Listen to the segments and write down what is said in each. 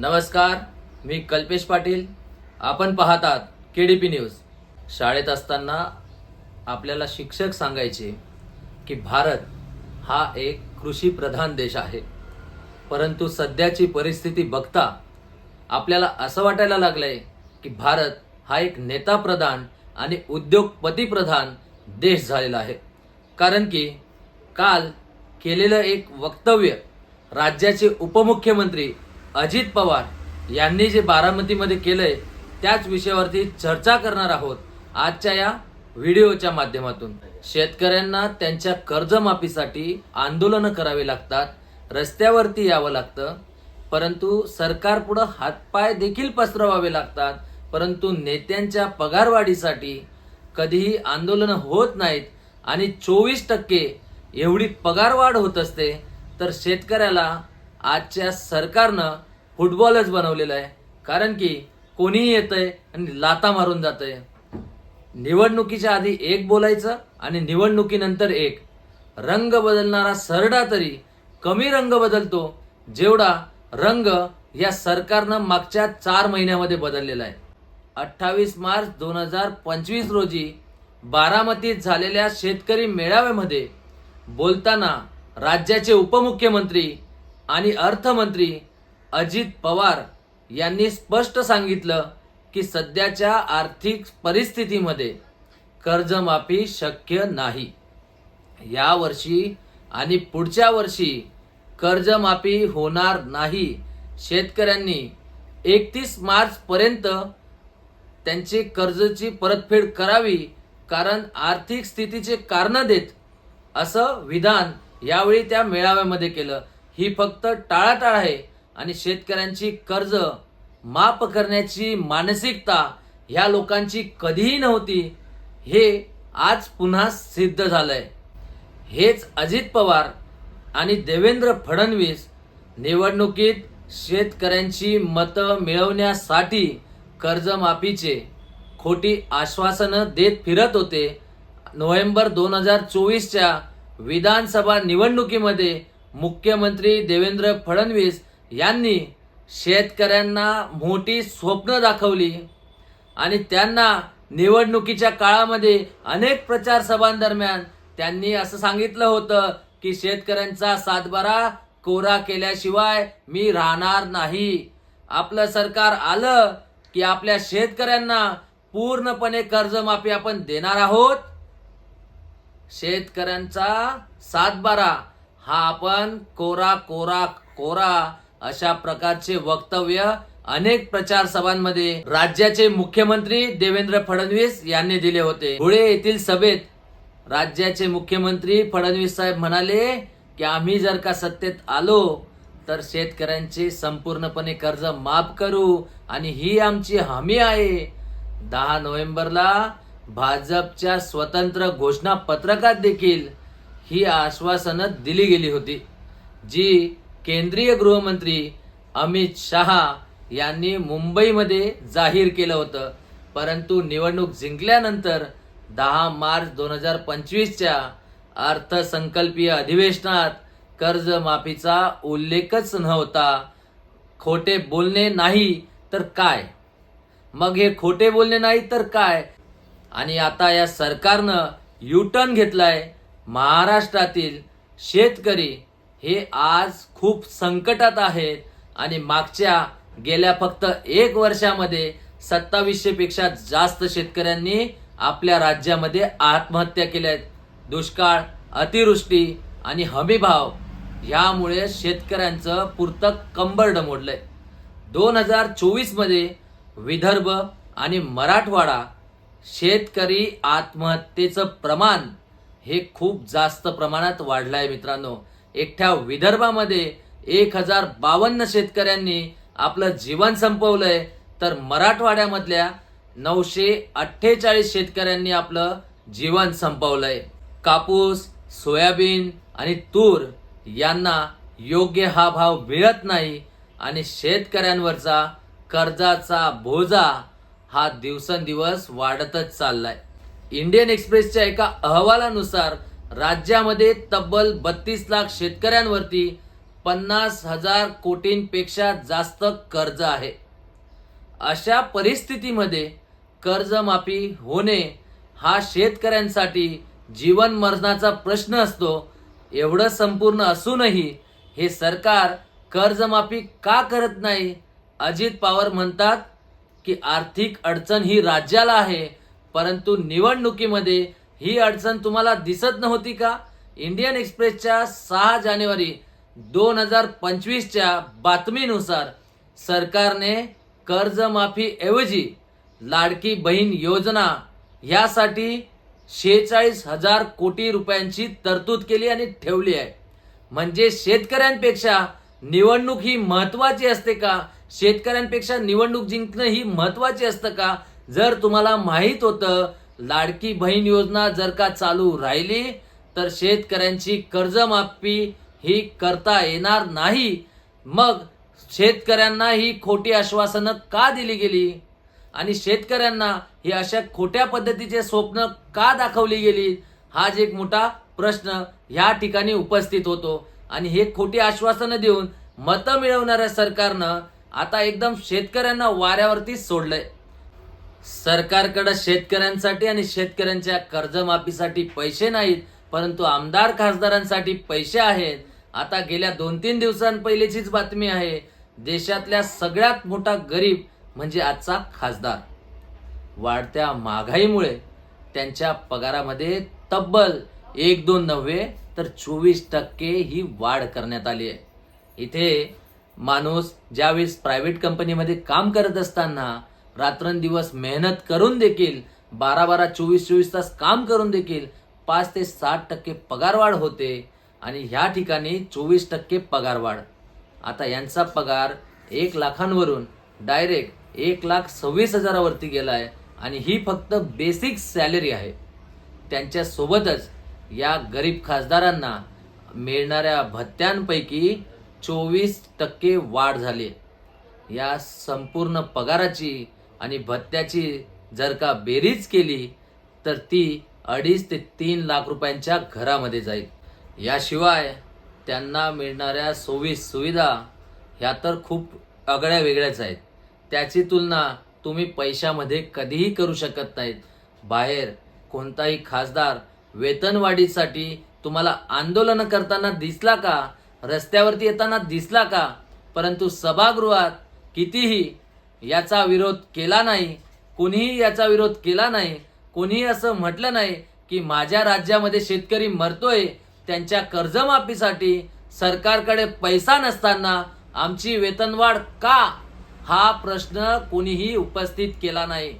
नमस्कार मी कल्पेश पाटील. आपण पाहतात के डी पी न्यूज. शाळेत असताना आपल्याला शिक्षक सांगायचे की भारत हा एक कृषी प्रधान देश आहे. परंतु सध्याची परिस्थिती बघता आपल्याला असं वाटायला लागलंय की भारत हा एक नेता प्रधान आणि उद्योगपती प्रधान देश झालेला आहे. कारण की काल केलेलं एक वक्तव्य राज्याचे उपमुख्यमंत्री अजित पवार यांनी जे बारामतीमध्ये केलंय त्याच विषयावरती चर्चा करणार आहोत आजच्या या व्हिडिओच्या माध्यमातून. शेतकऱ्यांना त्यांच्या कर्जमाफीसाठी आंदोलनं करावी लागतात रस्त्यावरती यावं लागतं परंतु सरकार पुढं हातपाय देखील पसरवावे लागतात परंतु नेत्यांच्या पगारवाढीसाठी कधीही आंदोलनं होत नाहीत आणि चोवीस टक्के एवढी पगारवाढ होत असते तर शेतकऱ्याला आजच्या सरकारनं फुटबॉलच बनवलेलं आहे. कारण की कोणीही येतंय आणि लाता मारून जातंय. निवडणुकीच्या आधी एक बोलायचं आणि निवडणुकीनंतर एक. रंग बदलणारा सरडा तरी कमी रंग बदलतो जेवढा रंग या सरकारनं मागच्या चार महिन्यामध्ये बदललेला आहे. अठ्ठावीस मार्च दोन हजार पंचवीस रोजी बारामतीत झालेल्या शेतकरी मेळाव्यामध्ये बोलताना राज्याचे उपमुख्यमंत्री आणि अर्थमंत्री अजित पवार यांनी स्पष्ट सांगितलं की सध्याच्या आर्थिक परिस्थितीमध्ये कर्जमाफी शक्य नाही. या वर्षी आणि पुढच्या वर्षी कर्जमाफी होणार नाही. शेतकऱ्यांनी एकतीस मार्चपर्यंत त्यांची कर्जची परतफेड करावी कारण आर्थिक स्थितीचे कारणं देत असं विधान यावेळी त्या मेळाव्यामध्ये केलं. ही फक्त टाळाटाळ आहे. आणि शेतकऱ्यांची कर्ज माफ करण्याची मानसिकता ह्या लोकांची कधीही नव्हती हे आज पुन्हा सिद्ध झालंय. हेच अजित पवार आणि देवेंद्र फडणवीस निवडणुकीत शेतकऱ्यांची मतं मिळवण्यासाठी कर्जमाफीचे खोटी आश्वासनं देत फिरत होते. नोव्हेंबर दोन हजार चोवीसच्या विधानसभा निवडणुकीमध्ये मुख्यमंत्री देवेंद्र फडणवीस यांनी शेतकऱ्यांना मोठी स्वप्न दाखवली आणि त्यांना निवडणुकीच्या काळामध्ये अनेक प्रचार सभांदरम्यान त्यांनी असं सांगितलं होतं की शेतकऱ्यांचा सातबारा कोरा केल्याशिवाय मी राहणार नाही. आपलं सरकार आलं की आपल्या शेतकऱ्यांना पूर्णपणे कर्जमाफी आपण देणार आहोत. शेतकऱ्यांचा सातबारा हा आपण कोरा कोरा कोरा अशा प्रकारचे वक्तव्य अनेक प्रचार सभांमध्ये राज्याचे मुख्यमंत्री देवेंद्र फडणवीस यांनी दिले होते. धुळे येथील सभेत राज्याचे मुख्यमंत्री फडणवीस साहेब म्हणाले की आम्ही जर का सत्तेत आलो तर शेतकऱ्यांचे संपूर्णपणे कर्ज माफ करू आणि ही आमची हमी आहे. दहा नोव्हेंबरला भाजपच्या स्वतंत्र घोषणा पत्रकात देखील ही आश्वासनं दिली गेली होती जी केंद्रीय गृहमंत्री अमित शहा यांनी मुंबईमध्ये जाहीर केलं होतं. परंतु निवडणूक जिंकल्यानंतर दहा मार्च दोन हजार पंचवीसच्या अर्थसंकल्पीय अधिवेशनात कर्जमाफीचा उल्लेखच नव्हता. खोटे बोलणे नाही तर काय? मग हे खोटे बोलणे नाही तर काय? आणि आता या सरकारनं युटर्न घेतलाय महाराष्ट्रातील शेतकरी हे आज खूप संकटात आहेत आणि मागच्या गेल्या फक्त एक वर्षामध्ये सत्तावीसशे पेक्षा जास्त शेतकऱ्यांनी आपल्या राज्यामध्ये आत्महत्या केल्या आहेत. दुष्काळ अतिवृष्टी आणि हमीभाव ह्यामुळे शेतकऱ्यांचं पुरतं कंबरडं मोडलंय दोन हजार चोवीसमध्ये विदर्भ आणि मराठवाडा शेतकरी आत्महत्येचं प्रमाण हे खूप जास्त प्रमाणात वाढलं आहे मित्रांनो. एकट्या विदर्भामध्ये एक हजार बावन्न शेतकऱ्यांनी आपलं जीवन संपवलंय. तर मराठवाड्यामधल्या नऊशे अठ्ठेचाळीस शेतकऱ्यांनी आपलं जीवन संपवलंय. कापूस सोयाबीन आणि तूर यांना योग्य हा भाव मिळत नाही आणि शेतकऱ्यांवरचा कर्जाचा बोजा हा दिवसेंदिवस वाढतच चाललाय. इंडियन एक्सप्रेसच्या एका अहवालानुसार राज्यामध्ये तब्बल बत्तीस लाख शेतकऱ्यांवरती पन्नास हजार कोटींपेक्षा जास्त कर्ज आहे. अशा परिस्थितीमध्ये कर्जमाफी होणे हा शेतकऱ्यांसाठी जीवन मरणाचा प्रश्न असतो एवढं संपूर्ण असूनही हे सरकार कर्जमाफी का करत नाही? अजित पवार म्हणतात की आर्थिक अडचण ही राज्याला आहे परंतु निवडणुकीमध्ये ही अडचण तुम्हाला दिसत नव्हती का? इंडियन एक्सप्रेसच्या सहा जानेवारी दोन हजार पंचवीसच्या बातमीनुसार सरकारने कर्जमाफीऐवजी लाडकी बहीण योजना यासाठी शेहेचाळीस हजार कोटी रुपयांची तरतूद केली आणि ठेवली आहे. म्हणजे शेतकऱ्यांपेक्षा निवडणूक ही महत्वाची असते का? शेतकऱ्यांपेक्षा निवडणूक जिंकणं ही महत्वाची असतं का? जर तुम्हाला माहीत होतं लाडकी बहीण योजना जर का चालू राहिली तर शेतकऱ्यांची कर्जमाफी ही करता येणार नाही. मग शेतकऱ्यांना ही खोटी आश्वासनं का दिली गेली? आणि शेतकऱ्यांना ही अशा खोट्या पद्धतीचे स्वप्न का दाखवली गेली? हाच एक मोठा प्रश्न ह्या ठिकाणी उपस्थित होतो. आणि हे खोटी आश्वासनं देऊन मतं मिळवणाऱ्या सरकारनं आता एकदम शेतकऱ्यांना वाऱ्यावरती सोडलंय. सरकारकडे शेतकऱ्यांसाठी आणि शेतकऱ्यांच्या कर्जमाफीसाठी पैसे नाहीत परंतु आमदार खासदारांसाठी पैसे आहेत. आता गेल्या दोन तीन दिवसांपहिलेचीच बातमी आहे देशातल्या सगळ्यात मोठा गरीब म्हणजे आजचा खासदार. वाढत्या महागाईमुळे त्यांच्या पगारामध्ये तब्बल एक दोन नव्हे तर चोवीस टक्के ही वाढ करण्यात आली आहे. इथे माणूस ज्यावेळेस प्रायव्हेट कंपनीमध्ये काम करत असताना रात्रंदिवस मेहनत करून देखील बारा बारा चोवीस चोवीस तास काम करून देखील पाच ते सात टक्के पगारवाढ होते आणि ह्या ठिकाणी चोवीस टक्के पगारवाढ. आता यांचा पगार एक लाखांवरून डायरेक्ट एक लाख सव्वीस हजारावरती गेला आहे आणि ही फक्त बेसिक सॅलरी आहे. त्यांच्यासोबतच या गरीब खासदारांना मिळणाऱ्या भत्त्यांपैकी चोवीस टक्के वाढ झाली. या संपूर्ण पगाराची आणि भत्त्याची जर का बेरीज केली तर ती अडीच ते तीन लाख रुपयांच्या घरामध्ये जाईल. याशिवाय त्यांना मिळणाऱ्या सोयी सुविधा ह्या तर खूप आगळ्या वेगळ्याच आहेत. त्याची तुलना तुम्ही पैशामध्ये कधीही करू शकत नाहीत. बाहेर कोणताही खासदार वेतनवाढीसाठी तुम्हाला आंदोलन करताना दिसला का रस्त्यावरती येताना दिसला का परंतु सभागृहात कितीही याचा विरोध केला नाही कोणीही याचा विरोध केला नाही कोणीही असं म्हटलं नाही की माझ्या राज्यामध्ये शेतकरी मरतोय त्यांच्या कर्जमाफीसाठी सरकारकडे पैसा नसताना आमची वेतनवाढ का? हा प्रश्न कोणीही उपस्थित केला नाही.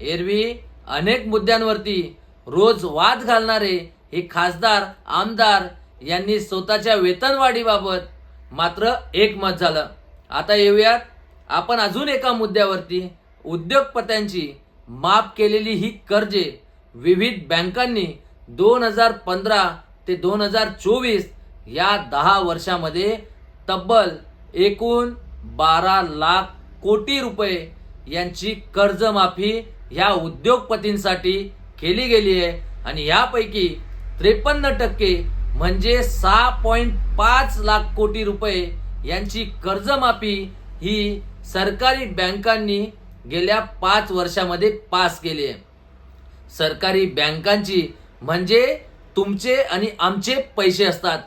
एरवी अनेक मुद्द्यांवरती रोज वाद घालणारे हे खासदार आमदार यांनी स्वतःच्या वेतनवाढीबाबत मात्र एकमत झालं. आता येऊयात आपण अजून एका मुद्द्यावरती उद्योगपत्यांची माफ केलेली ही कर्जे विविध बँकांनी दोन हजार पंधरा ते दोन हजार चोवीस या दहा वर्षामध्ये तब्बल एकूण बारा लाख कोटी रुपये यांची कर्जमाफी ह्या उद्योगपतींसाठी केली गेली आहे. आणि यापैकी त्रेपन्न टक्के म्हणजे सहा पॉईंट पाच लाख कोटी रुपये यांची कर्जमाफी ही सरकारी बँकांनी गेल्या पाच वर्षामध्ये पास केली आहे. सरकारी बँकांची म्हणजे तुमचे आणि आमचे पैसे असतात.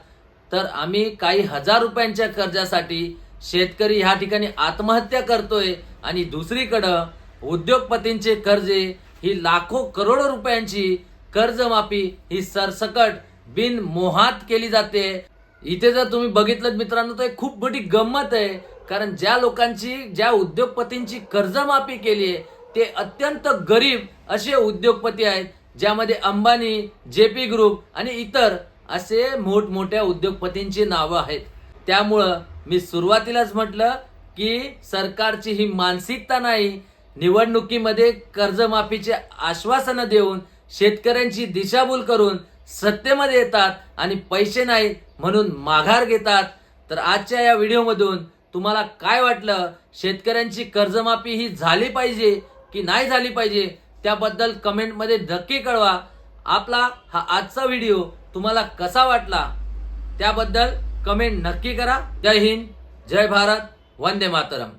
तर आम्ही काही हजार रुपयांच्या कर्जासाठी शेतकरी ह्या ठिकाणी आत्महत्या करतोय आणि दुसरीकडं उद्योगपतींचे कर्जे ही लाखो करोडो रुपयांची कर्जमाफी ही सरसकट बिन मोहात केली जाते. इथे जर तुम्ही बघितलं मित्रांनो तर एक खूप मोठी गंमत आहे. कारण ज्या लोकांची ज्या उद्योगपतींची कर्जमाफी केली आहे ते अत्यंत गरीब असे उद्योगपती आहेत ज्यामध्ये अंबानी जे पी ग्रुप आणि इतर असे मोठमोठ्या उद्योगपतींची नावं आहेत. त्यामुळं मी सुरुवातीलाच म्हटलं की सरकारची ही मानसिकता नाही निवडणुकीमध्ये कर्जमाफीचे आश्वासनं देऊन शेतकऱ्यांची दिशाभूल करून सत्तेमध्ये येतात आणि पैसे नाहीत म्हणून माघार घेतात. तर आजच्या या व्हिडिओमधून तुम्हाला काय वाटलं? शेतकऱ्यांची कर्जमाफी ही झाली पाहिजे की नाही झाली पाहिजे? त्याबद्दल कमेंटमध्ये नक्की कळवा. आपला हा आजचा व्हिडिओ तुम्हाला कसा वाटला? त्याबद्दल कमेंट नक्की करा. जय हिंद जय भारत वंदे मातरम.